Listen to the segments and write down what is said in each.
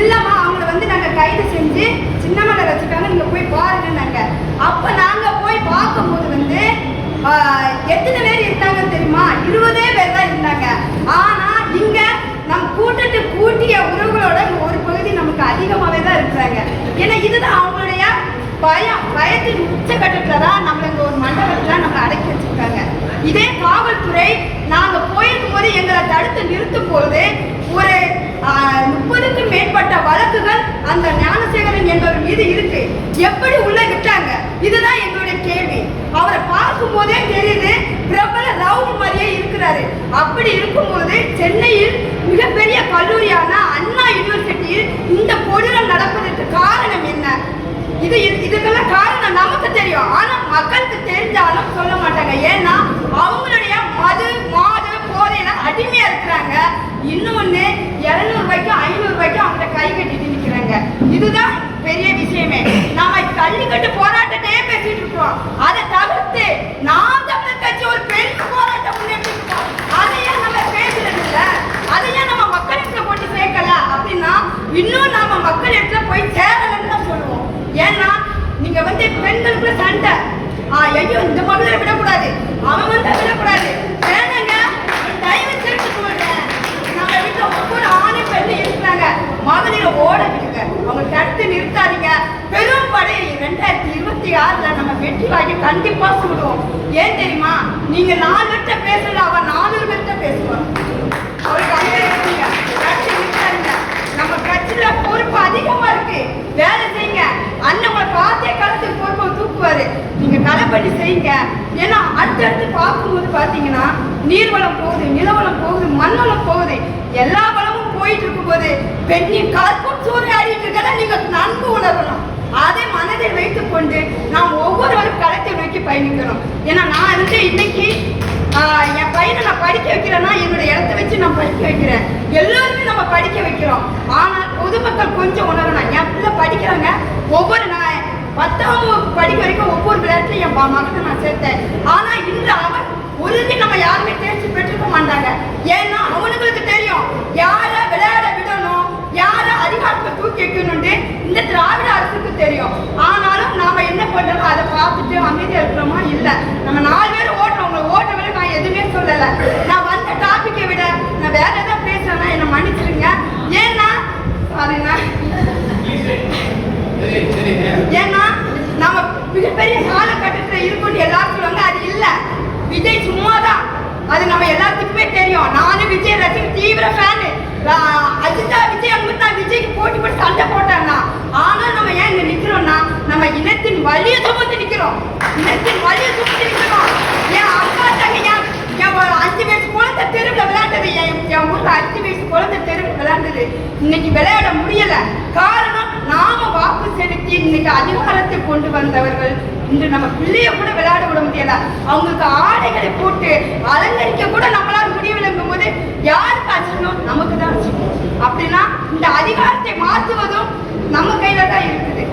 இல்லம்மா அவங்கள வந்து நாங்கள் கைது செஞ்சு சின்னமலை வச்சுட்டாங்க நீங்கள் போய் பாருங்கன்னாங்க. அப்போ நாங்கள் போய் பார்க்கும்போது வந்து எத்தனை பேர் இருந்தாங்கன்னு தெரியுமா? இருபதே பேர் தான் இருந்தாங்க. ஆனால் இங்கே நம் கூட்டத்தை கூட்டிய உறவுகளோட ஒரு பகுதி நமக்கு அதிகமாகவே தான் இருக்கிறாங்க. ஏன்னா இதுதான் அவங்களுடைய பயம். பயத்தின் உச்சக்கட்டத்தில் தான் நம்மளை இங்கே ஒரு மண்டபத்தில் நம்மளை அடக்கி வச்சிருக்காங்க. இதே காவல்துறை நாங்கள் போயிருக்கும் போது எங்களை தடுத்து நிறுத்தும் போது ஒரு முப்பதுக்கும் மேற்பட்ட வழக்குகள் அந்த ஞானசேகரன் என்பவர் மீது இருக்கு. எப்படி உள்ள விட்டாங்க? இதுதான் எங்களுடைய கேள்வி. அவரை பார்க்கும் போதே தெரியுது பிரபல ரவுண்ட் மாதிரியே இருக்கிறாரு. அப்படி இருக்கும்போது சென்னையில் மிகப்பெரிய கல்லூரியான அண்ணா யூனிவர்சிட்டியில் இந்த கொடூரம் நடப்பதற்கு காரணம் என்ன? இது இது- இதுக்கெல்லாம் காரணம் நமக்கு தெரியும். ஆனா மக்களுக்கு தெரிஞ்சாலும் சொல்ல மாட்டாங்க. ஏன்னா அவங்களுடைய மது மா போதையில அடிமையா இருக்கிறாங்க. இன்னொன்னு இரநூறுபாய்க்கும் ஐநூறுபாய்க்கும் ஐநூறு அவங்க கை கட்டிட்டு நிற்கிறாங்க இதுதான் பெரிய விஷயமே. நாம ஜல்லிக்கட்டு போராட்டத்தையே பேசிட்டு இருக்கோம். அதை தவிர்த்து நாம் தமிழர் கட்சி ஒரு பெரிய போராட்டம் முன்னேற்றி இருக்கோம் அதையே நம்ம பேசுறது இல்ல அதையே நம்ம மக்கள் இடத்துல போட்டு சேர்க்கல. அப்படின்னா இன்னும் நாம மக்கள் இடத்துல போய் சேரலன்னு தான் சொல்லுவோம். ஏன்னா நீங்க வந்து பெண்களுக்குள்ள சண்டை. ஆ, ஐயோ இந்த மகளிரை விடக்கூடாது. அவன் வந்து விடக்கூடாது வேணாங்க தயவு செஞ்சு சொல்றேன் நம்ம வீட்டுல ஒவ்வொரு ஆணை பெண்ணு இருக்கிறாங்க. மகளிரை ஓட விடுங்க. அவங்க தடுத்து நிறுத்தாதீங்க. பெரும் படை ரெண்டாயிரத்தி இருபத்தி ஆறுல நம்ம வெற்றி வாங்கி கண்டிப்பா சொல்லுவோம் ஏன் தெரியுமா? நீங்க நாலு பேர்கிட்ட பேசல அவன் நானூறு பேர்கிட்ட பேசுவான் அவருக்கு அங்கே இருக்குங்க. கட்சி நிறுத்தாதீங்க. நம்ம கட்சியில பொறுப்பு அதிகமா இருக்கு. வேலை செய்யுங்க. அண்ணன் பார்த்தே களத்துக்கு பொறுப்பை தூக்குவாரு. நீங்க களப்படி செய்யுங்க. ஏன்னா அடுத்தடுத்து பார்க்கும்போது பார்த்தீங்கன்னா நீர்வளம் போகுது நிலவளம் போகுது மண்வளம் போகுது. எல்லா பலமும் போயிட்டு இருக்கும்போது பெண்ணின் கற்பும் சூறையாடிட்டு இருக்கதை நீங்க நன்கு உணரணும். அதை மனதில் வைத்துக் கொண்டு நாம் ஒவ்வொருவரும் களத்தை நோக்கி பயணிக்கணும். ஏன்னா நான் வந்து இன்னைக்கு என் பையனை நான் படிக்க வைக்கிறேன்னா என்னோட இடத்த வச்சு நான் படிக்க வைக்கிறேன். எல்லாருமே நம்ம படிக்க வைக்கிறோம். ஆனால் பொதுமக்கள் கொஞ்சம் உணரணும். என் பிள்ளை படிக்கிறாங்க. ஒவ்வொரு நான் பத்தாம் படிக்க வரைக்கும் ஒவ்வொரு விளையாட்டுலையும் என் மகனை நான் சேர்த்தேன். ஆனால் இன்று அவன் உறுதி நம்ம யாருமே தேர்ச்சி பெற்றுக்க மாட்டாங்க. ஏன்னா அவனுங்களுக்கு தெரியும். யாரை விளையாட விடணும் யார அதிகாரத்தை தூக்கி வைக்கணும்னு இந்த திராவிட அரசுக்கு தெரியும். ஆனாலும் நாம என்ன பண்றோம் அதை பார்த்துட்டு அமைதியா இருக்கிறோமா இல்ல நம்ம நாலு பேர் ஓட்டுறோம் உங்களை ஓட்ட விட நான் எதுவுமே சொல்லல நான் வந்த டாபிக்கை விட நான் வேற ஏதாவது பேசுறேன்னா என்னை மன்னிச்சிருங்க ஏன்னா சாரிண்ணா ஏன்னா நம்ம மிகப்பெரிய காலகட்டத்தில் இருக்கோம்னு எல்லாரும் சொல்லுவாங்க அது இல்ல விஜய் சும்மாதான் அது நம்ம எல்லாத்துக்குமே தெரியும் நானும் விஜய் ரசிகர் தீவிர ஃபேனு அஜிதா விஜய் அவங்க நான் விஜய்க்கு போட்டி போட்டு சண்டை போட்டேன்னா ஆனா நம்ம ஏன் இங்க நிக்கிறோம்னா நம்ம இனத்தின் வலிய சுமந்து நிக்கிறோம் இனத்தின் வலிய சுமந்து நிக்கிறோம் என் அக்கா தங்க என் என் ஒரு அஞ்சு வயசு குழந்தை தெருவில் விளையாண்டது என் என் ஊர்ல அஞ்சு வயசு குழந்தை தெருவில் விளையாண்டது இன்னைக்கு விளையாட முடியல. காரணம் நாம வாக்கு செலுத்தி இன்னைக்கு அதிகாரத்தை கொண்டு வந்தவர்கள் இன்று நம்ம பிள்ளைய கூட விளையாட விட முடியல. அவங்களுக்கு ஆடைகளை போட்டு அலங்கரிக்க கூட நம்மளால் முடியவில்லைங்கும் போது யாருக்கு அச்சணும் நமக்கு தான் அச்சணும் அப்படின்னா இந்த அதிகாரத்தை மாற்றுவதும் நம்ம கையில தான் இருக்குது.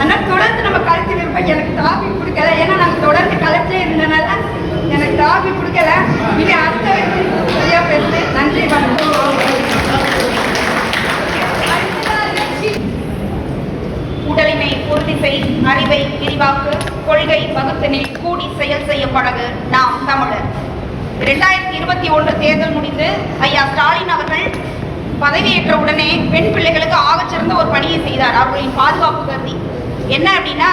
ஆனால் தொடர்ந்து நம்ம கழுத்தில் இருப்போம். எனக்கு டாபிக் கொடுக்கல. ஏன்னா நாங்கள் தொடர்ந்து களத்திலே இருந்தனால எனக்கு டாபிக் கொடுக்கல. இனி அடுத்த சரியா நன்றி நன்றி உடலினை உறுதி செய் அறிவை விரிவாக்கு கொள்கை வகுத்தனில் கூடி செயல் செய்ய பழகு. நாம் தமிழர். இரண்டாயிரத்தி இருபத்தி ஒன்று தேர்தல் முடிந்து ஐயா ஸ்டாலின் அவர்கள் பதவியேற்ற உடனே பெண் பிள்ளைகளுக்கு ஆகச்சிறந்த ஒரு பணியை செய்தார். அவர்களின் பாதுகாப்பு கருதி. என்ன அப்படின்னா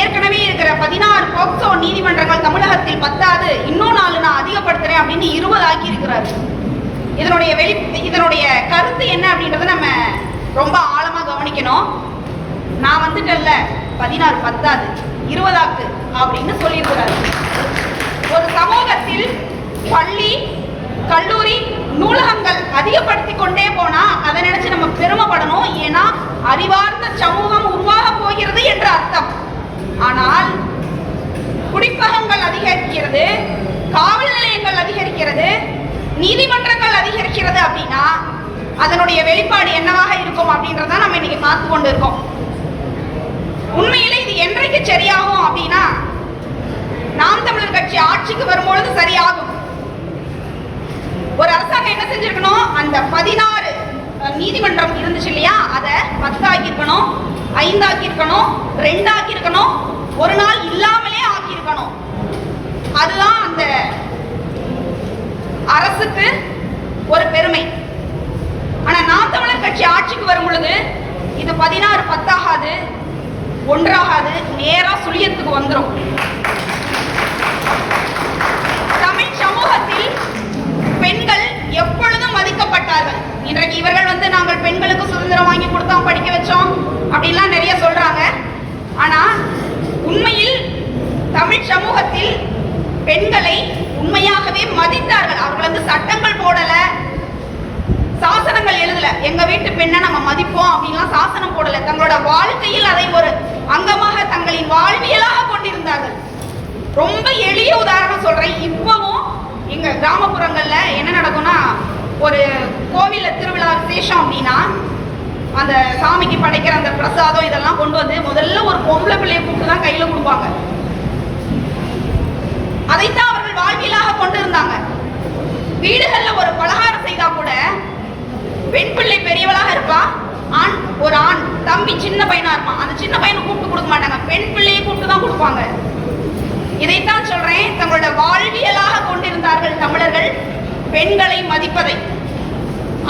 ஏற்கனவே இருக்கிற பதினாறு போக்சோ நீதிமன்றங்கள் தமிழகத்தில் பத்தாது இன்னும் நாலு நான் அதிகப்படுத்துறேன் அப்படின்னு இருபது ஆக்கி இருக்கிறாரு இதனுடைய வெளி இதனுடைய கருத்து என்ன அப்படின்றத நம்ம ரொம்ப ஆழமா கவனிக்கணும். நான் வந்துட்டேன்ல. பதினாறு பத்தாது. இருபதாக்கு அப்படின்னு சொல்லியிருக்கிறாரு. ஒரு சமூகத்தில் பள்ளி கல்லூரி நூலகங்கள் அதிகப்படுத்தி கொண்டே போனா அதை நினைச்சு நம்ம பெருமைப்படணும். ஏன்னா அறிவார்ந்த சமூகம் உருவாக போகிறது என்ற அர்த்தம். ஆனால் குடிப்பகங்கள் அதிகரிக்கிறது காவல் நிலையங்கள் அதிகரிக்கிறது நீதிமன்றங்கள் அதிகரிக்கிறது அப்படின்னா அதனுடைய வெளிப்பாடு என்னவாக இருக்கும் அப்படின்றத நம்ம இன்னைக்கு பார்த்து கொண்டு இருக்கோம் உண்மையிலே இது என்றைக்கு சரியாகும் அப்படின்னா நாம் தமிழர் கட்சி ஆட்சிக்கு வரும்பொழுது சரியாகும். ஒரு அரசாங்கம் என்ன செஞ்சிருக்கணும்? அந்த பதினாறு நீதிமன்றம் இருந்துச்சு இல்லையா? அதை பத்தாக்கியிருக்கணும் ஐந்தாக்கியிருக்கணும் ரெண்டாக்கியிருக்கணும் ஒரு நாள் இல்லாமலே ஆக்கியிருக்கணும். அதுதான் அந்த அரசுக்கு ஒரு பெருமை. ஆனா நாம் தமிழர் கட்சி ஆட்சிக்கு வரும் பொழுது இது பதினாறு பத்தாகாது. ஒன்றாகாது நேரா சுழியத்துக்கு வந்துடும் தமிழ் சமூகத்தில் பெண்கள் எப்பொழுதும் மதிக்கப்பட்டார்கள். இன்றைக்கு இவர்கள் வந்து நாங்கள் பெண்களுக்கு சுதந்திரம் வாங்கி கொடுத்தோம் படிக்க வச்சோம் அப்படின்லாம் நிறைய சொல்றாங்க. ஆனா உண்மையில் தமிழ் சமூகத்தில் பெண்களை உண்மையாகவே மதித்தார்கள். அவர்கள் வந்து சட்டங்கள் போடலை சாசனங்கள் எழுதல. எங்க வீட்டு பெண்ணை நம்ம மதிப்போம் அப்படின்லாம் சாசனம் போடல. தங்களோட வாழ்க்கையில் அதை ஒரு அங்கமாக தங்களின் வாழ்வியலாக கொண்டிருந்தார்கள். ரொம்ப எளிய உதாரணம் சொல்றேன். இப்பவும் எங்க கிராமப்புறங்கள்ல என்ன நடக்கும்னா ஒரு கோவில்ல திருவிழா விசேஷம் அப்படின்னா அந்த சாமிக்கு படைக்கிற அந்த பிரசாதம் இதெல்லாம் கொண்டு வந்து முதல்ல ஒரு பொம்பளை பிள்ளையை கூப்பிட்டு தான் கையில கொடுப்பாங்க. அதைத்தான் அவர்கள் வாழ்வியலாக கொண்டிருந்தாங்க. வீடுகள்ல ஒரு பலகாரம் செய்தா கூட பெண் பிள்ளை பெரியவளாக இருப்பா? ஆண் ஒரு ஆண் தம்பி சின்ன பையனா இருப்பான் அந்த சின்ன பையனை கூப்பிட்டு கொடுக்க மாட்டாங்க. பெண் பிள்ளையை கூப்பிட்டு தான் கொடுப்பாங்க. இதைத்தான் சொல்றேன். தங்களோட வாழ்வியலாக கொண்டிருந்தார்கள் தமிழர்கள் பெண்களை மதிப்பதை.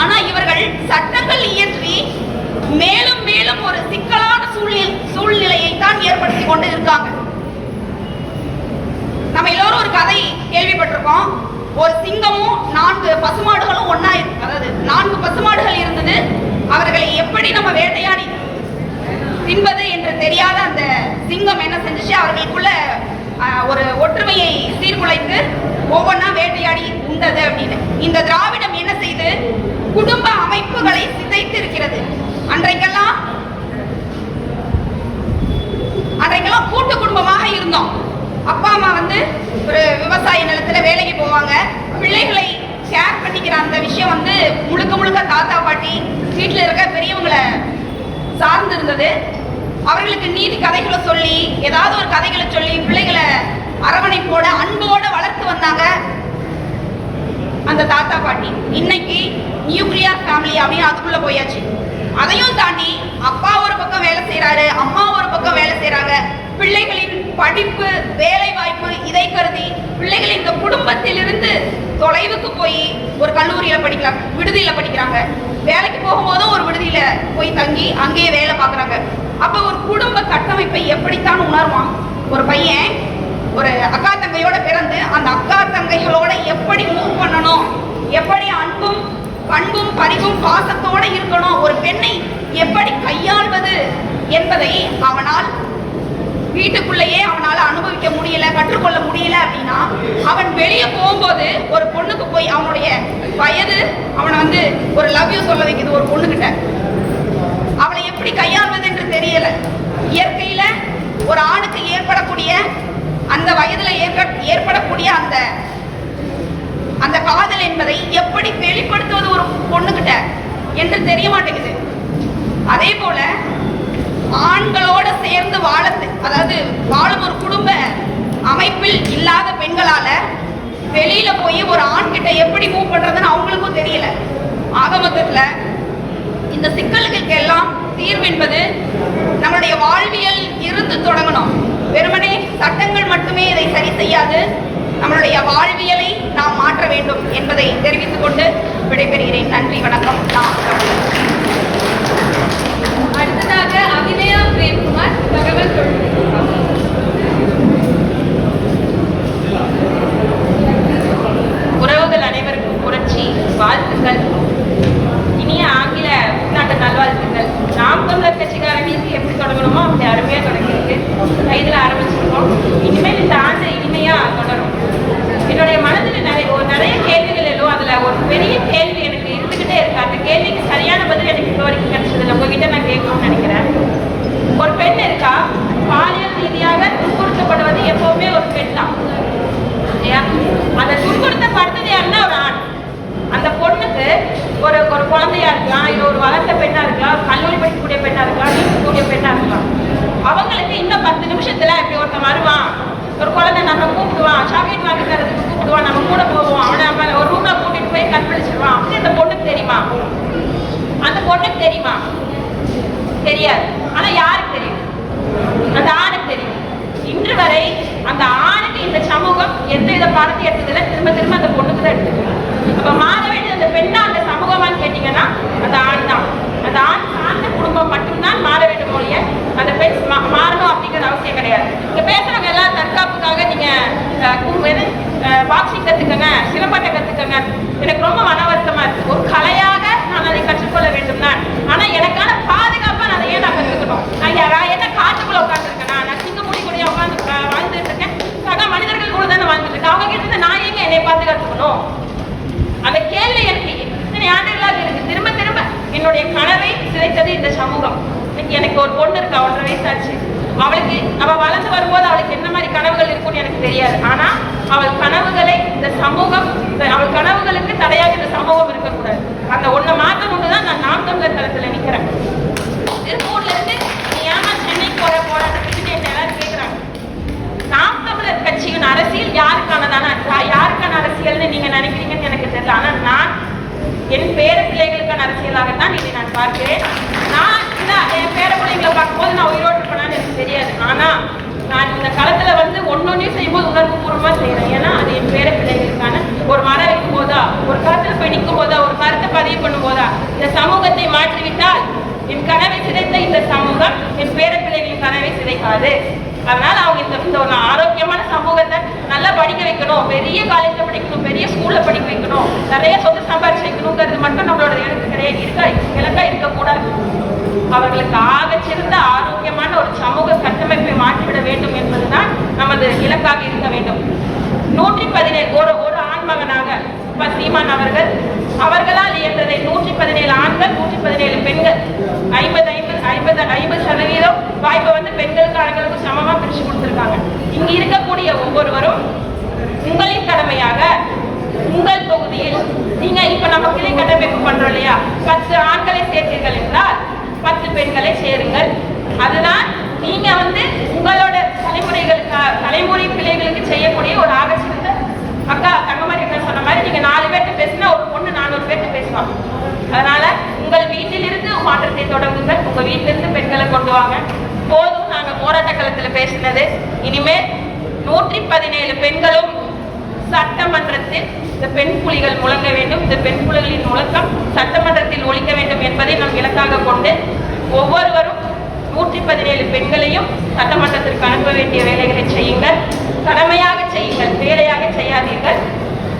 ஆனா இவர்கள் சட்டங்கள் இயற்றி மேலும் மேலும் ஒரு சிக்கலான சூழ்நிலை சூழ்நிலையை தான் ஏற்படுத்தி கொண்டு இருக்காங்க நம்ம எல்லோரும் ஒரு கதை கேள்வி ஒரு சிங்கமும் நான்கு பசுமாடுகளும் ஒண்ணா இருக்கு அதாவது நான்கு பசுமாடுகள் இருந்தது அவர்களை எப்படி நம்ம வேட்டையாடி தின்பது என்று தெரியாத அந்த சிங்கம் என்ன செஞ்சுச்சு? அவர்களுக்குள்ள ஒரு ஒற்றுமையை சீர்குலைத்து ஒவ்வொன்றா வேட்டையாடி உண்டது அப்படின்னு. இந்த திராவிடம் என்ன செய்து? குடும்ப அமைப்புகளை சிதைத்து இருக்கிறது அன்றைக்கெல்லாம் அன்றைக்கெல்லாம் கூட்டு குடும்பமாக இருந்தோம். அப்பா அம்மா வந்து ஒரு விவசாய நிலத்துல வேலைக்கு போவாங்க. பிள்ளைகளை ஷேர் பண்ணிக்கிற அந்த விஷயம் வந்து முழுக்க முழுக்க தாத்தா பாட்டி வீட்டில் இருக்க பெரியவங்களை சார்ந்து இருந்தது. அவர்களுக்கு நீதி கதைகளை சொல்லி ஏதாவது ஒரு கதைகளை சொல்லி பிள்ளைகளை அரவணைப்போட அன்போட வளர்த்து வந்தாங்க அந்த தாத்தா பாட்டி. இன்னைக்கு நியூக்ளியர் ஃபேமிலி அப்படின்னு அதுக்குள்ள போயாச்சு. அதையும் தாண்டி அப்பா ஒரு பக்கம் வேலை செய்யறாரு அம்மா ஒரு பக்கம் வேலை செய்யறாங்க பிள்ளைகளின் படிப்பு வேலை வாய்ப்பு இதை கருதி பிள்ளைகள் இந்த குடும்பத்திலிருந்து தொலைவுக்கு போய் ஒரு கல்லூரியில படிக்கிறாங்க விடுதியில படிக்கிறாங்க. வேலைக்கு போகும்போதும் ஒரு விடுதியில போய் தங்கி அங்கேயே வேலை பார்க்குறாங்க. அப்ப ஒரு குடும்ப கட்டமைப்பை எப்படித்தான் உணர்வான்? ஒரு பையன் ஒரு அக்கா தங்கையோட பிறந்து அந்த அக்கா தங்கைகளோட எப்படி மூவ் பண்ணணும்? எப்படி அன்பும் பண்பும் பரிவும் பாசத்தோட இருக்கணும்? ஒரு பெண்ணை எப்படி கையாள்வது என்பதை அவனால் வீட்டுக்குள்ளேயே அவனால அனுபவிக்க முடியல கற்றுக்கொள்ள முடியல அப்படின்னா அவன் வெளியே போகும்போது ஒரு பொண்ணுக்கு போய் அவனுடைய வயது அவனை வந்து ஒரு லவ் யூ சொல்ல வைக்குது ஒரு பொண்ணுகிட்ட. அவளை எப்படி கையாள்வது என்று தெரியல. இயற்கையில ஒரு ஆணுக்கு ஏற்படக்கூடிய அந்த வயதுல ஏற்ப ஏற்படக்கூடிய அந்த அந்த காதல் என்பதை எப்படி வெளிப்படுத்துவது ஒரு பொண்ணுகிட்ட என்று தெரிய மாட்டேங்குது. அதே போல ஆண்களோட சேர்ந்து வாழ அதாவது வாழும் ஒரு குடும்ப அமைப்பில் இல்லாத பெண்களால வெளியில போய் ஒரு ஆண் கிட்ட எப்படி ஆனா யாருக்கு தெரியும்? அந்த ஆணுக்கு தெரியும். இன்று வரை அந்த ஆணுக்கு இந்த சமூகம் எந்த வித பாடத்தை எடுத்ததில்ல. திரும்ப திரும்ப அந்த பொண்ணுக்கு தான் எடுத்துக்கலாம் அப்ப மாற அந்த பெண்ணா அந்த சமூகமான்னு கேட்டீங்கன்னா அந்த ஆண் தான். அந்த ஆண் சார்ந்த குடும்பம் மட்டும்தான் மாற மொழிய அந்த பெண் மாறணும் அப்படிங்கிறது அவசியம் கிடையாது. இங்க பேசுறவங்க எல்லாம் தற்காப்புக்காக நீங்க பாக்ஸிங் கத்துக்கங்க சிலம்பட்ட கத்துக்கங்க. எனக்கு ரொம்ப மன வருத்தமா இருக்கு. ஒரு கலையாக நான் அதை கற்றுக்கொள்ள வேண்டும் தான் ஆனா எனக்கான பாதுகாப்பு நான் நான் என்ன காட்டுக்குள்ள உட்காந்துருக்கேன் நான் சிங்க முடி வாழ்ந்துட்டு இருக்கேன். சக மனிதர்கள் கூட தானே வாழ்ந்துட்டு இருக்கேன். அவங்க கிட்ட நான் எங்க என்னை பாதுகாத்துக்கணும் அந்த கேள்வி எனக்கு இருக்கு. திரும்ப திரும்ப என்னுடைய கனவை சிதைத்தது இந்த சமூகம். இன்னைக்கு எனக்கு ஒரு பொண்ணு இருக்கு ஒன்றரை வயசாச்சு. அவளுக்கு அவள் வளர்ந்து வரும்போது அவளுக்கு என்ன மாதிரி கனவுகள் இருக்கும்னு எனக்கு தெரியாது. ஆனால் அவள் கனவுகளை இந்த சமூகம் அவள் கனவுகளுக்கு தடையாக இந்த சமூகம் இருக்கக்கூடாது. அந்த ஒன்றை மாற்றணும்னு தான் நான் நாம் தமிழர் தளத்தில் நிற்கிறேன் திருப்பூர்லேருந்து ஏமா சென்னைக்கு போற என்ன எல்லாரும் கேக்குறாங்க? நாம் தமிழர் கட்சியின் அரசியல் யாருக்கானதான யாருக்கான அரசியல்னு நீங்க நினைக்கிறீங்கன்னு எனக்கு தெரியல. ஆனா நான் என் பேர பிள்ளைகளுக்கான அரசியலாகத்தான் இதை நான் பார்க்கிறேன். நான் இந்த என் பேர பிள்ளைங்களை பார்க்கும்போது நான் உயிரோடு இருப்பேனான்னு எனக்கு தெரியாது. ஆனா நான் இந்த களத்துல வந்து ஒன்னொன்னே செய்யும்போது உணர்வு பூர்வமா செய்யறேன் ஏன்னா அது என் பேர பிள்ளைகளுக்கான ஒரு மரம் வைக்கும் போதா ஒரு களத்துல போய் நிற்கும் போதா ஒரு கருத்தை பதிவு பண்ணும் போதா இந்த சமூகத்தை மாற்றிவிட்டால் என் கனவை சிதைத்த இந்த சமூகம் என் பேர பிள்ளைகளின் கனவை சிதைக்காது அதனால அவங்க இந்த இந்த ஒரு ஆரோக்கியமான சமூகத்தை நல்லா படிக்க வைக்கணும் பெரிய காலேஜ்ல படிக்கணும் பெரிய ஸ்கூல்ல படிக்க வைக்கணும் நிறைய சொத்து சம்பாரிச்சு வைக்கணுங்கிறது மட்டும் எனக்கு கிடையாது இருக்கா இலக்கா இருக்கக்கூடாது. அவர்களுக்கு ஆக சிறந்த ஆரோக்கியமான ஒரு சமூக கட்டமைப்பை மாற்றிவிட வேண்டும் என்பதுதான் நமது இலக்காக இருக்க வேண்டும். நூற்றி பதினேழு ஒரு ஒரு ஆண்மகனாக சீமான் அவர்கள் அவர்களால் இயன்றதை நூற்றி பதினேழு ஆண்கள் நூற்றி பதினேழு பெண்கள் ஐம்பது ஐம்பது ஐம்பது ஐம்பது சதவீதம் வாய்ப்பை வந்து பெண்களுக்கு ஆண்களுக்கு சமமாக பிரித்து கொடுத்துருக்காங்க. இங்கு இருக்கக்கூடிய ஒவ்வொருவரும் உங்களின் கடமையாக உங்கள் தொகுதியில் நீங்க இப்ப நம்ம கிளை கட்டமைப்பு பண்றோம் இல்லையா? பத்து ஆண்களை சேர்த்தீர்கள் என்றால் பத்து பெண்களை சேருங்கள். அதுதான் நீங்க வந்து உங்களோட தலைமுறைகளுக்கு தலைமுறை பிள்ளைகளுக்கு செய்யக்கூடிய ஒரு ஆகச்சிருந்த அக்கா தங்கமாரி அக்கா சொன்ன மாதிரி நீங்க நாலு பேர்கிட்ட பேசினா ஒரு பொண்ணு நானூறு பேர்கிட்ட பேசுவாங்க அதனால உங்கள் வீட்டிலிருந்து மாற்றத்தை தொடங்குங்கள். உங்க வீட்டிலிருந்து பெண்களை கொண்டு வாங்க. போதும் நாங்க போராட்ட களத்துல பேசினது. இனிமேல் நூற்றி பதினேழு பெண்களும் சட்டமன்றத்தில் இந்த பெண் புலிகள் முழங்க வேண்டும். இந்த பெண் புலிகளின் முழக்கம் சட்டமன்றத்தில் ஒழிக்க வேண்டும் என்பதை நம் இலக்காக கொண்டு ஒவ்வொருவரும் நூற்றி பதினேழு பெண்களையும் சட்டமன்றத்திற்கு அனுப்ப வேண்டிய வேலைகளை செய்யுங்கள். கடமையாக செய்யுங்கள். வேலையாக செய்யாதீர்கள்.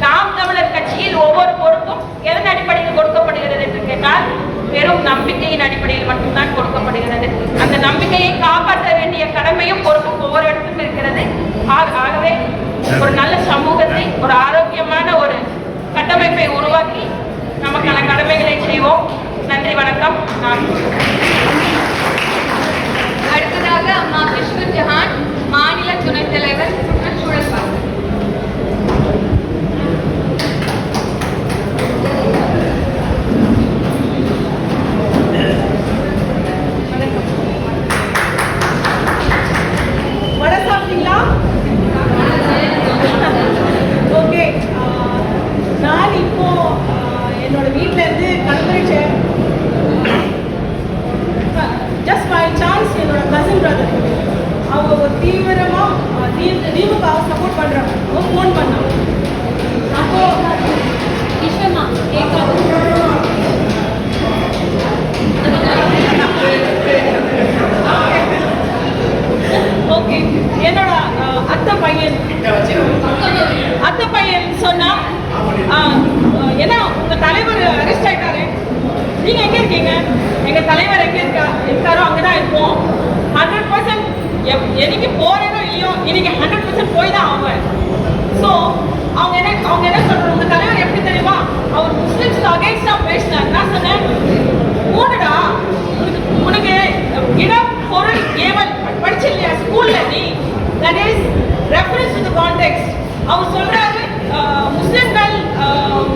நாம் தமிழர் கட்சியில் ஒவ்வொரு பொறுப்பும் எதன் அடிப்படையில் கொடுக்கப்படுகிறது என்று கேட்டால் வெறும் நம்பிக்கையின் அடிப்படையில் மட்டும்தான் கொடுக்கப்படுகிறது. அந்த நம்பிக்கையை காப்பாற்ற வேண்டிய கடமையும் பொறுப்பும் ஒவ்வொரு இடத்துக்கும் இருக்கிறது. ஆக- ஆகவே ஒரு நல்ல சமூகத்தை ஒரு ஆரோக்கியமான ஒரு கட்டமைப்பை உருவாக்கி நமக்கான கடமைகளை செய்வோம். நன்றி வணக்கம். நான் அடுத்ததாக அம்மா விஷ்ணு ஜஹான் மாநில துணைத் தலைவர் சுற்றுச்சூழல் பாதுகாப்பு அத்த பையன் சொன்னா என்ன ஏன்னா உங்க தலைவர் அரெஸ்ட் ஆயிட்டாரு. நீங்க எங்க இருக்கீங்க? எங்க தலைவர் எங்க இருக்கா? இருக்காரோ அங்கதான் இருப்போம். ஹண்ட்ரட் பர்சன்ட் என்னைக்கு போறேனோ இல்லையோ இன்னைக்கு ஹண்ட்ரட் பர்சன்ட் போய் தான் ஆவேன். ஸோ அவங்க என்ன அவங்க என்ன சொல்றாங்க? உங்க தலைவர் எப்படி தெரியுமா? அவர் முஸ்லிம்ஸ் அகைன்ஸ்டா பேசினார். நான் சொன்னேன் மூடுடா உனக்கு உனக்கு இடம் பொருள் ஏவல் படிச்சு இல்லையா ஸ்கூல்ல நீ? That is reference to contact அவர் சொல்றாரு முஸ்லிம்கள் அஹ்,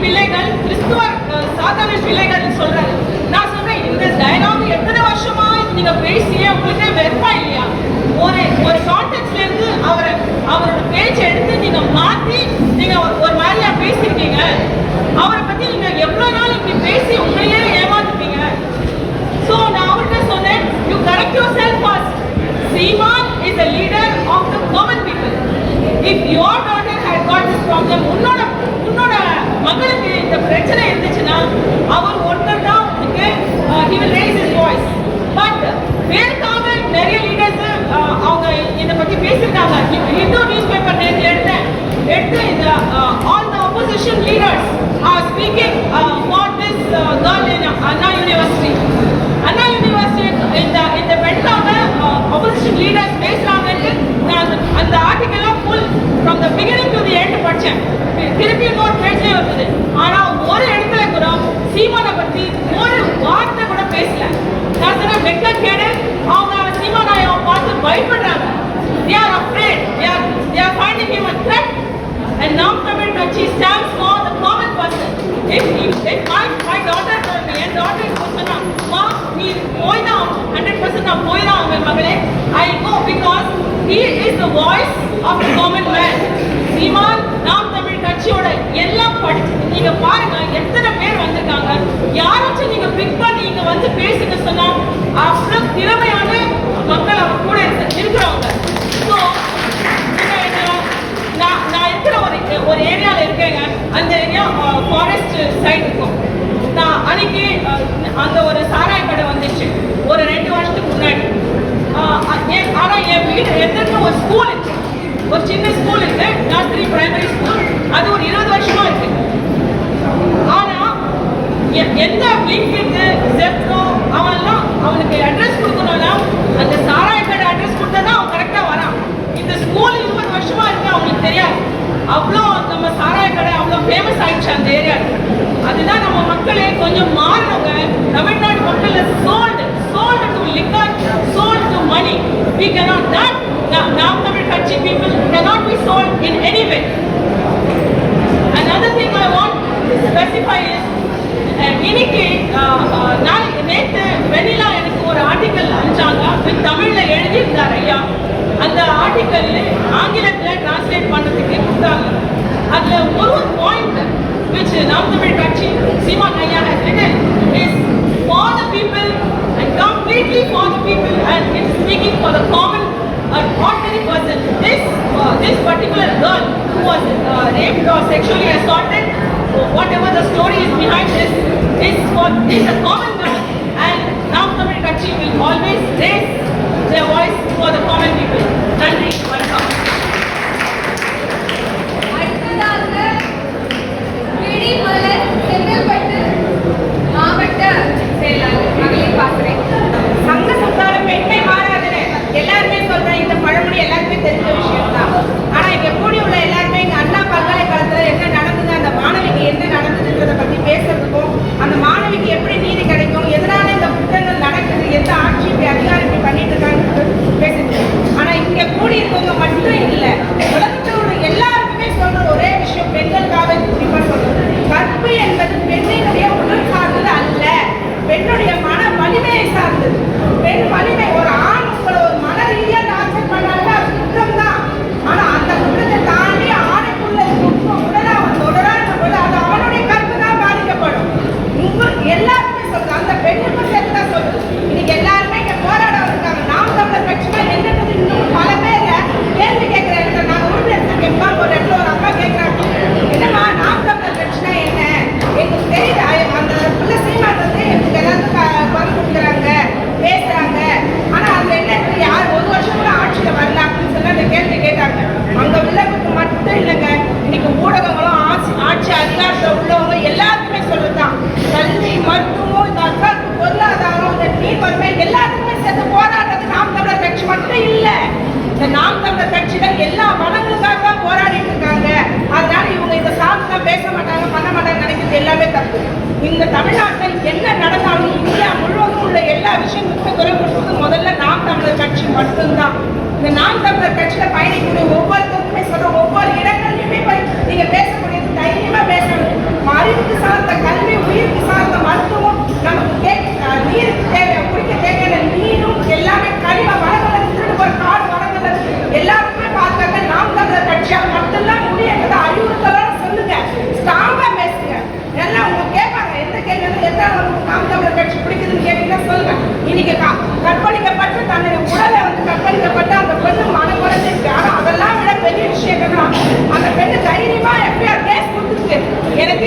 பிள்ளைகள் கிறிஸ்துவர் சாதாமி பிள்ளைகள் சொல்றாரு. நான் சொல்றேன் இந்த டயலாக் எத்தனை வருஷமா நீங்க பேசியே உங்களுக்கு வெறுப்பா இல்லையா? ஒரு ஒரு கான்டெக்ட்ல இருந்து அவரை அவரோட பேச்சை எடுத்து நீங்க மாத்தி நீங்க ஒரு- ஒரு மாதிரியா பேசியிருக்கீங்க. அவரை பத்தி நீங்க எவ்வளவு நாள் இப்படி பேசி உங்களையே ஏமாத்துப்பீங்க ஸோ நான் அவர்கிட்ட சொன்னேன் you correct yourself self Seeman Seeman is a leader common people if your daughter had got this problem உன்னோட உன்னோட மகளுக்கு இந்த பிரச்சனை இருந்துச்சுன்னா அவர் ஒருத்தர் தான் உனக்கு he will raise is voice but But நிறைய லீடர்ஸ் அவங்க இதை பற்றி பேசியிருக்காங்க. ஹிந்து நியூஸ் பேப்பர் நேற்று எடுத்தேன் எடுத்து இந்த all the opposition leaders are speaking uh, for this uh, girl in Anna University. Anna university இந்த இந்த பெண்காக ஆப்போசிஷன் லீடர்ஸ் பேசுறாங்கன்னு நான் அந்த- அந்த ஆர்டிக்கலை full from the beginning to the end படிச்சேன் திருப்பி இன்னொரு பேஜ்லேயே வந்தது ஆனா ஒரு இடத்துல கூட சீமானை பத்தி ஒரு வார்த்தை கூட பேசல நான் சொன்ன வெக்க கேடு அவங்க சீமானாயை பார்த்து பயப்படுறாங்க they are afraid they are they are finding him a threat and now Tamil Kachi stands for the common person if if, if my my daughter told me N daughter இப்போ சொன்னா மா நீ போய் தான் ஹண்ட்ரட் பர்சன்ட் நான் போய் தான் அவங்க மகளே I go because he is the voice of the common man Seeman Naam Tamil கட்சியோட எல்லாம் படிச்சு நீங்க பாருங்க எத்தனை பேர் வந்திருக்காங்க யாராச்சும் நீங்க பிக் பண்ணி இங்க வந்து பேசுங்க சொன்னா அவ்வளவு திறமையான மக்கள் அவங்க கூட இருக்கிறவங்க. ஸோ நான் நான் இருக்கிற ஒரு ஒரு ஏரியால இருக்கேங்க. அந்த ஏரியா ஃபாரஸ்ட் சைடு இருக்கும். நான் அன்னைக்கு அந்த ஒரு சாராய கடை வந்துச்சு. ஒரு ரெண்டு வருஷத்துக்கு முன்னாடி. என்- ஆனா என் வீடு எத்தனை ஒரு ஸ்கூல் இருக்கு. ஒரு சின்ன ஸ்கூல் இருக்கு. த்ரீ பிரைமரி ஸ்கூல் அது ஒரு இருபது வருஷமா இருக்கு. எந்த பிளிங்கிட்டு ஜெப்டோ அவன்லாம் அவனுக்கு அட்ரஸ் கொடுக்கணும்னா அந்த சாராய கடை அட்ரஸ் கொடுத்தா தான் அவன் கரெக்டா வரான் இந்த ஸ்கூல் இருபது வருஷமா இருக்கு அவங்களுக்கு தெரியாது அவ்வளோ நம்ம சாராய கடை அவ்வளோ ஃபேமஸ் ஆயிடுச்சு அந்த ஏரியா அதுதான் நம்ம மக்களே கொஞ்சம் மாறினவங்க தமிழ்நாடு மக்கள் sold sold to liquor sold to money we cannot that நாம் தமிழ் கட்சி people cannot be sold in any way another thing I want to specify is அஹ், இன்னைக்கு அஹ், அஹ், நாளைக்கு நேத்து வெண்ணிலா எனக்கு ஒரு ஆர்டிக்கல் அனுப்பிச்சாங்க with தமிழ்ல எழுதியிருந்தார் ஐயா அந்த ஆர்டிக்கல் ஆங்கிலத்துல டிரான்ஸ்லேட் பண்றதுக்கு கொடுத்தாங்க அதுல ஒரு பாயிண்ட் which நாம் தமிழ் கட்சி சீமான் ஐயா has written is for the people and completely for the people and it's speaking for the common an ordinary person. This uh, this particular girl who was uh, raped or sexually assaulted, whatever the story is behind this, is for is a common girl, and now Tamil Kachi will always raise their voice for the common people. Nandri, welcome. Chengalpattu மாவட்ட செயலாளர் மகளிர் பாசறை சங்க சந்தான பெண்மை மாறாதுன்னு எல்லாருமே சொல்றேன் இந்த பழமொழி எல்லாருமே தெரிஞ்ச விஷயம் தான் ஆனா இங்க கூடி உள்ள எல்லாருமே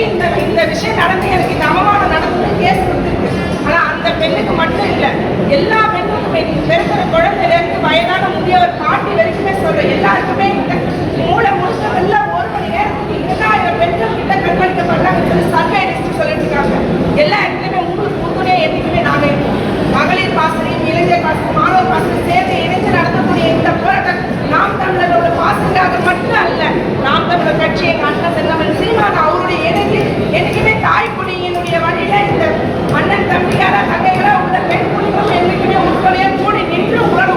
திருப்பி இந்த இந்த விஷயம் நடந்து எனக்கு இந்த அவமானம் நடந்தது கேஸ் கொடுத்துருக்கு ஆனா அந்த பெண்ணுக்கு மட்டும் இல்ல எல்லா பெண்ணுக்குமே நீங்க பிறக்கிற குழந்தையில இருந்து வயதான முதியவர் பாட்டி வரைக்குமே சொல்றேன் எல்லாருக்குமே இந்த மூளை முழுக்க எல்லாம் ஒரு மணி நேரத்துக்கு இரண்டாயிரம் பெண்கள் கிட்ட கற்பழிக்கப்படுறாங்க சொல்லி சர்வே அடிச்சு சொல்லிட்டு இருக்காங்க. எல்லா இடத்துலயுமே உங்களுக்கு முன்னுடைய என்றைக்குமே நாங்க இருக்கோம். மகளிர் பாசனையும் இளைஞர் பாசனம் மாணவர் பாசனம் சேர்ந்து இணைந்து நடத்தக்கூடிய இந்த போராட்டம் நாம் தமிழரோட பாசத்துக்காக மட்டும் அல்ல நாம் தமிழர் கட்சியை எங்க அண்ணன் செல்லவன் சீமான் அவருடைய எனக்கு என்றைக்குமே தாய் குடியினுடைய வழியில இந்த அண்ணன் தம்பியார தங்கைகளா உள்ள பெண் குடும்பம் என்னைக்குமே உங்களுடைய கூடி நின்று உங்களோட